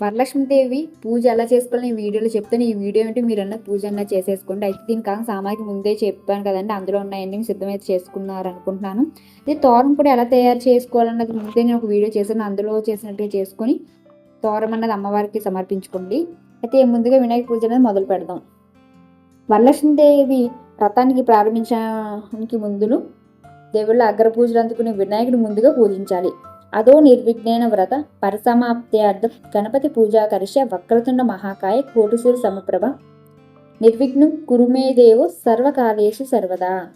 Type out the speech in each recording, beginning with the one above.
వరలక్ష్మీదేవి పూజ ఎలా చేసుకోవాలని ఈ వీడియోలో చెప్తాను. ఈ వీడియో ఏంటి? మీరు అన్న పూజ అన్న చేసేసుకోండి. అయితే దీని కాక సామాగ్రి ముందే చెప్పాను కదండి. అందులో ఉన్నాయన్నీ సిద్ధమైతే చేసుకున్నారు అనుకుంటున్నాను ఇది తోరం కూడా ఎలా తయారు చేసుకోవాలన్నది ముందే నేను ఒక వీడియో చేశాను. అందులో చేసినట్టుగా చేసుకొని తోరం అన్నది అమ్మవారికి సమర్పించుకోండి. అయితే ముందుగా వినాయక పూజ అనేది మొదలు పెడదాం. వరలక్ష్మీదేవి వ్రతానికి ప్రారంభించడానికి ముందును దేవుళ్ళ అగ్ర పూజలు అందుకునే వినాయకుడు ముందుగా పూజించాలి. అదో నిర్విఘ్నేన వ్రత పరిసమాప్త్యార్థం గణపతి పూజా కరిష్య వక్రతుండ మహాకాయ కోటిసూరు సమప్రభ నిర్విఘ్నం కురుమేదేవో సర్వకాలేషు సర్వదా.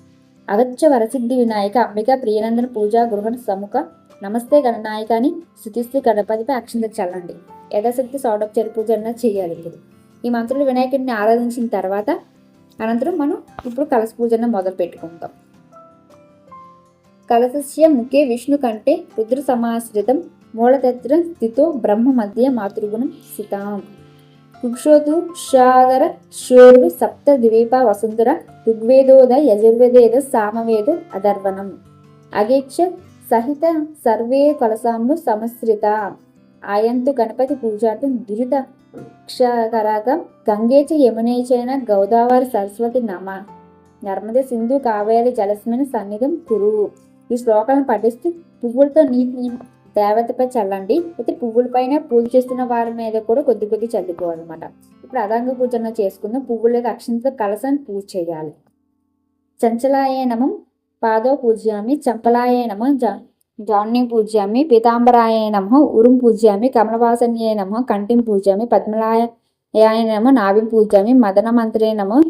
అగచ్చ వరసిద్ధి వినాయక అంబిక ప్రియనందన పూజా గృహ సముఖ నమస్తే గణనాయక అని స్థుతిస్తూ గణపతిపై అక్షంత చల్లండి. యథాశక్తి సౌడోపచార పూజ అన్నది చేయాలి. ఇప్పుడు ఈ మంత్రులు వినాయకుడిని ఆరాధించిన తర్వాత అనంతరం మనం ఇప్పుడు కలశ పూజను మొదలు పెట్టుకుందాం. కలశస్య ముఖే విష్ణు కంటే రుద్ర సమాశ్రితం మూలతత్ర స్థితో బ్రహ్మ మధ్య మాతృగుణం స్థితాం. కుక్షోతు షాగర శోర్వి సప్త ద్వీప వసుంధర ఋగ్వేదోద యజుర్వేదేద సామవేద అధర్వణం. అగేక్ష సహిత సర్వే కలసాంబు సమశ్రిత. ఆయంతు గణపతి పూజార్థం దురిత అక్షరాగం గంగేచ యమునేచైన గోదావరి సరస్వతి నమ. నర్మద సింధు కావేరి జలస్మిని సన్నిధం కురువు. ఈ శ్లోకాలను పఠిస్తూ పువ్వులతో నీటిని దేవతపై చల్లండి. అయితే పువ్వులపైన పూజ చేస్తున్న వారి మీద కూడా కొద్ది కొద్ది చల్లుకోవాలన్నమాట. ఇప్పుడు అదంగ పూజన చేసుకుందాం. పువ్వులకు అక్షంతో కలసాన్ని పూజ చేయాలి. చంచలాయ నమం పాదో పూజ్యామి చంపలాయ జ జాన్యం పూజ్యామి పీతాంబరాయ నమ ఉరుం పూజ్యామి కమలవాసన్యే నమ కంఠిం పూజ్యామి పద్మలాయ నమ నాభిం పూజ్యామి మదన మంత్రే నమ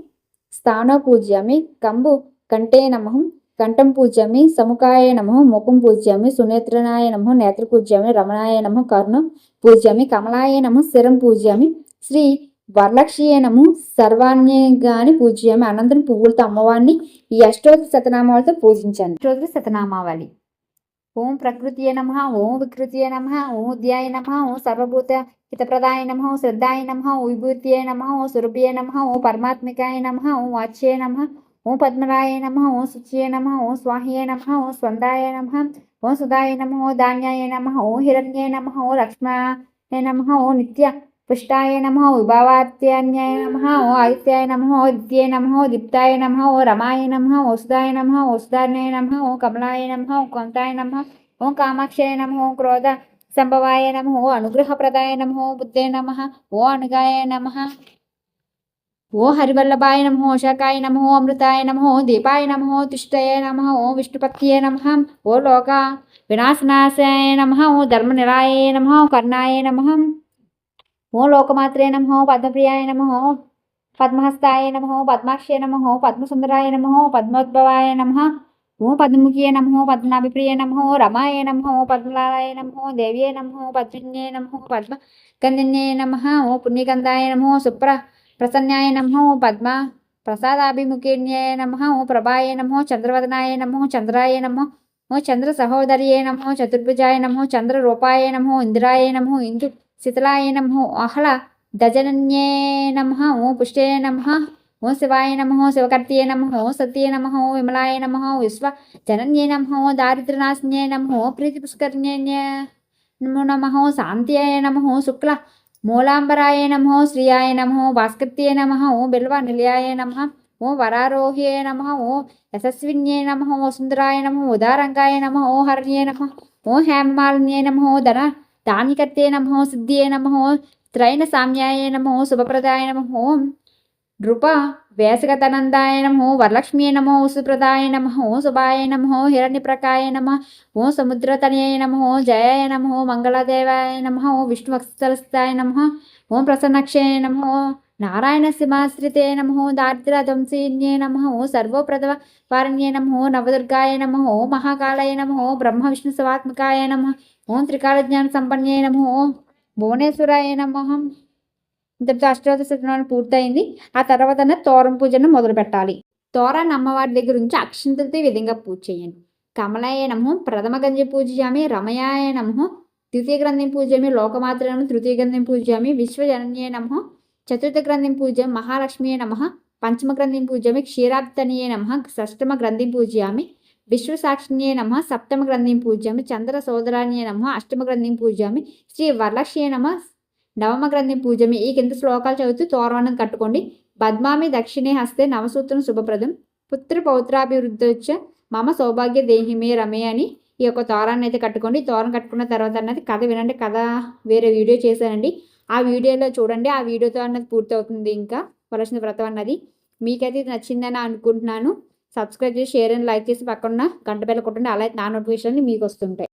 స్థానో పూజ్యామి కంబు కంఠే నమః కంఠం పూజ్యామి సముఖాయ నమ ముఖం పూజ్యామి సునేత్రనాయ నమ నేత్ర పూజ్యామి రమణాయ నమ కర్ణం పూజ్యామి కమలాయ నమ శిరం పూజ్యామి శ్రీ వరలక్ష్యే నమ పూజ్యామి అనంతరం పువ్వులతో అమ్మవారిని ఈ అష్టోత్తర శతనామాలతో పూజించాను అష్టోత్తర శతనామావళి. ఓం ప్రకృతియ నమ ఓం వికృతియ నమ ఓం ఉద్యాయ నమ ఓం సర్వభూత హితప్రదాయ నమ ఓం శ్రద్ధాయ నమ ఓం విభూతియ నమ ఓం సురభ్య నమ ఓం పరమాత్మికాయ నమ ఓం వాచ్యే నమ ఓం పద్మరాయ నమ ఓం శుచ్యే నమ ఓం స్వాహ్యే నమ ఓం స్వందాయ నమ ఓం సుధాయ నమ ఓం ధాన్యాయ నమ ఓం హిరణ్యే నమ ఓం లక్ష్మాయ నమ ఓం నిత్య పుష్టాయ నమో ఓం విభావార్త్యాన్యాయ నమ ఓం ఆదిత్యాయ నమ ఓం దిత్యే నమ ఓం దీప్తాయ నమ ఓం రమాయ నమ ఓం సుధాయ నమ ఓం సుధాన్యాయ నమ ఓం కమలాయ నమ ఓం కొంతాయ నమ ఓ కామాక్షయ నమ ఓం క్రోధ సంభవాయ నమ ఓ అనుగ్రహప్రదాయ నమ ఓ బుద్ధే నమ ఓ అనుగాయ నమ ఓ హరివల్లభాయ నమ ఓ శాకాయ నమ ఓ అమృతాయ నమ ఓ దీపాయ నమ ఓ తిష్టయ నమ ఓ విష్ణుపత్యే నమ ఓ లోక వినాశనాశాయ నమ ఓ ధర్మనిరాయ నమ ఓ కర్ణాయ నమ ఓ లోకమాత్రే నమ ఓ పద్మప్రియాయ నమ ఓ పద్మహస్తాయ నమ ఓ పద్మాక్షయ నమ ఓ పద్మసుందరాయ నమ ఓ పద్మోద్భవాయ నమ ఓ పద్మముఖియే నమ పద్మనాభిప్రియ నమ రమాయ నమ పద్మలాయ నమ దేవ్యే నమ పద్మన్యే నమ పద్మ గంధన్యే నమ ఓ పుణ్యగంధాయ నమ సుప్ర ప్రసన్నాయ నమ పద్మ ప్రసాదాభిముఖిన్యే నమ ఓ ప్రభాయ నమ చంద్రవదనాయ నమ చంద్రాయ నమ ఓ చంద్ర సహోదర్యే నమ చతుర్భుజాయ నమ చంద్ర రూపాయ నమ ఇంద్రాయ నమ ఇందు శితలాయ నమ ఆహ్ల దజనన్యే నమ ఓం పుష్టే నమ ఓం శివాయ నమ శివకర్తయే నమ ఓం సత్యే నమ విమలాయ నమ విశ్వ జనన్యే నమ దారిద్ర్యనాశన్యే నమ ప్రీతి పుష్కర్ణ్యే నమో నమ శాంత్యాయ నమ శుక్ల మూలాంబరాయ నమ శ్రియాయ నమ భాస్కర్త్యే నమ ఓం బిల్వ నిలయాయ నమ ఓం వరారోహ్యే నమ ఓం యశస్విన్యే నమ ఓ సుందరాయ నమ ఉదారంగాయ నమ ఓ హరణ్యే నమ ఓం హేమమాలిన్యే నమ ధన దానికర్తే నమో సిద్ధియే నమో త్రైన సామ్యాయ నమో శుభప్రదాయ నమో. నృప వేసగతనందాయ నమో వరలక్ష్మీ నమో సుప్రదాయ నమో శుభాయ నమో హిరణ్యప్రకాయ నమ ఓ సముద్రతనయ నమో జయాయ నమో మంగళదేవాయ నమో విష్ణువత్సలస్థాయ నమ ఓం ప్రసన్నక్షయ నమో. నారాయణ సింహాశ్రితే నమో దారిద్ర్యధ్వంసిన్యే నమో సర్వప్రథమ వారణ్యే నమో నవదుర్గాయ నమో మహాకాళయ నమో బ్రహ్మ విష్ణు సవాత్మకాయ నమ ఓం త్రికాలజ్ఞాన సంపన్నే నమో భువనేశ్వరాయ నమహం ఇంతటితో అష్టోత్తర శతనాలు పూర్తయింది. ఆ తర్వాతనే తోరం పూజను మొదలు పెట్టాలి. తోరాన్ని అమ్మవారి దగ్గర ఉంచి అక్షంతృతి ఈ విధంగా పూజ చేయండి. కమలాయ నమో ప్రథమ గంజి పూజయామి రమయాయ నమో ద్వితీయ గ్రంథం పూజయామి లోకమాత్ర నమ తృతీయ గ్రంథం పూజయామి విశ్వజనన్యే నమో చతుర్థ గ్రంథిం పూజ మహాలక్ష్మియే నమ పంచమ గ్రంథిం పూజ్యామి క్షీరాబ్దనియే నమ షష్టమ గ్రంథిం పూజ్యామి విశ్వసాక్షిణ్యే నమ సప్తమ గ్రంథిం పూజ్యామి చంద్ర సోదరాన్యే నమ అష్టమ గ్రంథిం పూజ్యామి శ్రీ వరలక్ష్యే నమ నవమ గ్రంథిం పూజమి ఈ కింద శ్లోకాలు చదువుతూ తోరణం కట్టుకోండి. పద్మామి దక్షిణే హస్తే నవసూత్రం శుభప్రదం. పుత్ర పౌత్రాభివృద్ధి మమ సౌభాగ్య దేహిమే రమే అని ఈ యొక్క తోరాన్ని అయితే కట్టుకోండి. తోరం కట్టుకున్న తర్వాత అన్నది కథ వినండి. కథ వేరే వీడియో చేశానండి. ఆ వీడియోలో చూడండి. ఆ వీడియోతో అన్నది పూర్తవుతుంది ఇంకా. వలసిన వ్రతం అన్నది. మీకైతే ఇది నచ్చిందని అనుకుంటున్నాను. సబ్స్క్రైబ్ చేసి షేర్ అండ్ లైక్ చేసి పక్కన గంట బెల్ల కొట్టండి. అలా నా నోటిఫికేషన్ మీకు వస్తుంటాయి.